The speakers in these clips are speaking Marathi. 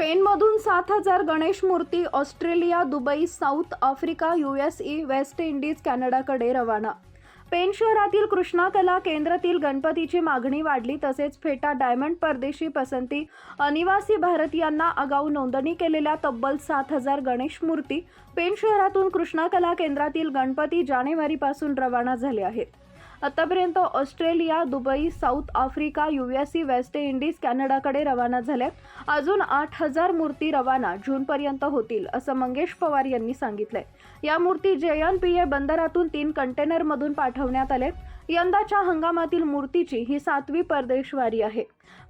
सात हजार गणेश मूर्ती Australia Dubai South Africa USA West Indies कॅनडाकडे रवाना. पेन शहरातील कृष्णा कला केंद्रातील गणपतीची मागणी वाढली तसेच फेटा डायमंड परदेशी पसंती अनिवासी भारतीयांना आगाऊ नोंदणी केलेल्या तब्बल सात हजार गणेश मूर्ती पेन शहरातून कृष्णा कला केंद्रातील गणपती जानेवारीपासून रवाना झाले आहेत. आतापर्यंत Australia Dubai South Africa USA West Indies कॅनडाकडे रवाना झाल्यात अजून आठ हजार मूर्ती रवाना जूनपर्यंत होतील असं मंगेश पवार यांनी सांगितलंय. या मूर्ती जेएनपीए बंदरातून तीन कंटेनरमधून पाठवण्यात आले. यंदाच्या हंगामातील मूर्तीची ही सातवी परदेशवारी आहे.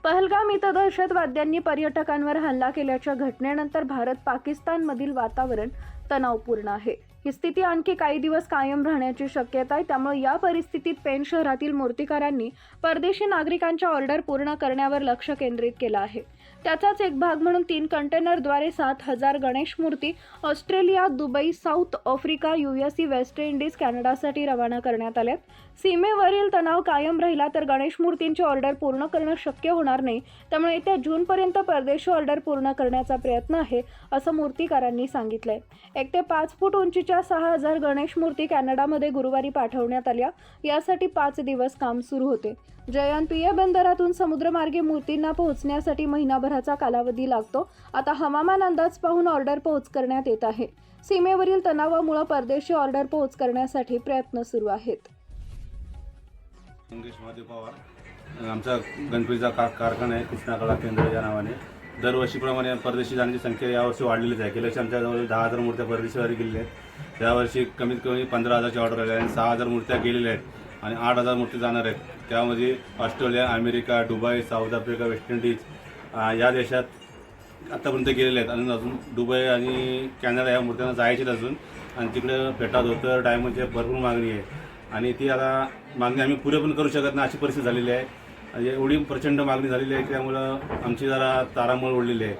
पहलगाम इथं दहशतवाद्यांनी पर्यटकांवर हल्ला केल्याच्या घटनेनंतर भारत पाकिस्तानमधील वातावरण तणावपूर्ण आहे. ही स्थिती आणखी काही दिवस कायम राहण्याची शक्यता आहे. त्यामुळे या परिस्थितीत पेन शहरातील मूर्तिकारांनी परदेशी नागरिकांच्या ऑर्डर पूर्ण करण्यावर लक्ष केंद्रित केलं आहे. त्याचाच एक भाग म्हणून तीन कंटेनरद्वारे सात हजार गणेश मूर्ती Australia Dubai South Africa USA West Indies कॅनडासाठी रवाना करण्यात आल्यात सीमेवरील तणाव कायम राहिला तर गणेश मूर्तींची ऑर्डर पूर्ण करणं शक्य होणार नाही. त्यामुळे येत्या जूनपर्यंत परदेशी ऑर्डर पूर्ण करण्याचा प्रयत्न आहे असं मूर्तिकारांनी सांगितलंय. एक ते पाच फूट उंचीच्या सहा हजार गणेश मूर्ती कॅनडामध्ये गुरुवारी पाठवण्यात आल्या. यासाठी पाच दिवस काम सुरू होते. जयंतीय बंदरातून समुद्रमार्गे मूर्तींना पोहोचण्यासाठी महिनाभराचा कालावधी लागतो. आता हवामान अंदाज पाहून ऑर्डर पोहोच करण्यात येत आहे. सीमेवरील तणावामुळे परदेशी ऑर्डर पोहोच करण्यासाठी प्रयत्न सुरू आहेत. आमचा गणपतीचा कारखाना आहे कृष्णा कला केंद्र या नावाने. दरवर्षीप्रमाणे परदेशी जाण्याची संख्या यावर्षी वाढलेलीच आहे. गेल्या वर्षी आमच्या जवळ दहा हजार मूर्त्या परदेशीवर गेलेल्या आहेत. त्यावर्षी कमीत कमी पंधरा हजारची ऑर्डर आली आणि सहा हजार मूर्त्या गेलेल्या आहेत आणि आठ हजार मूर्ती जाणार आहेत. त्यामध्ये Australia America Dubai South Africa West Indies या देशात आत्तापर्यंत गेलेले आहेत. आणि अजून दुबई आणि कॅनडा या मूर्त्यांना जायचेच अजून. आणि तिकडे पेटा धोतर डायमंडची भरपूर मागणी आहे. आणि ती आता मागणी आम्ही पुरे पण करू शकत नाही अशी परिस्थिती झालेली आहे. एवढी प्रचंड मागणी झालेली आहे की त्यामुळं आमची जरा तारांबळ उडलेली आहे.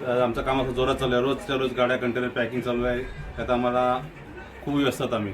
तर आमचं काम असं जोरात चालू आहे. रोजच्या रोज गाड्या कंटेनर पॅकिंग चालू आहे. त्यात आम्हाला खूप व्यस्त आहोत आम्ही.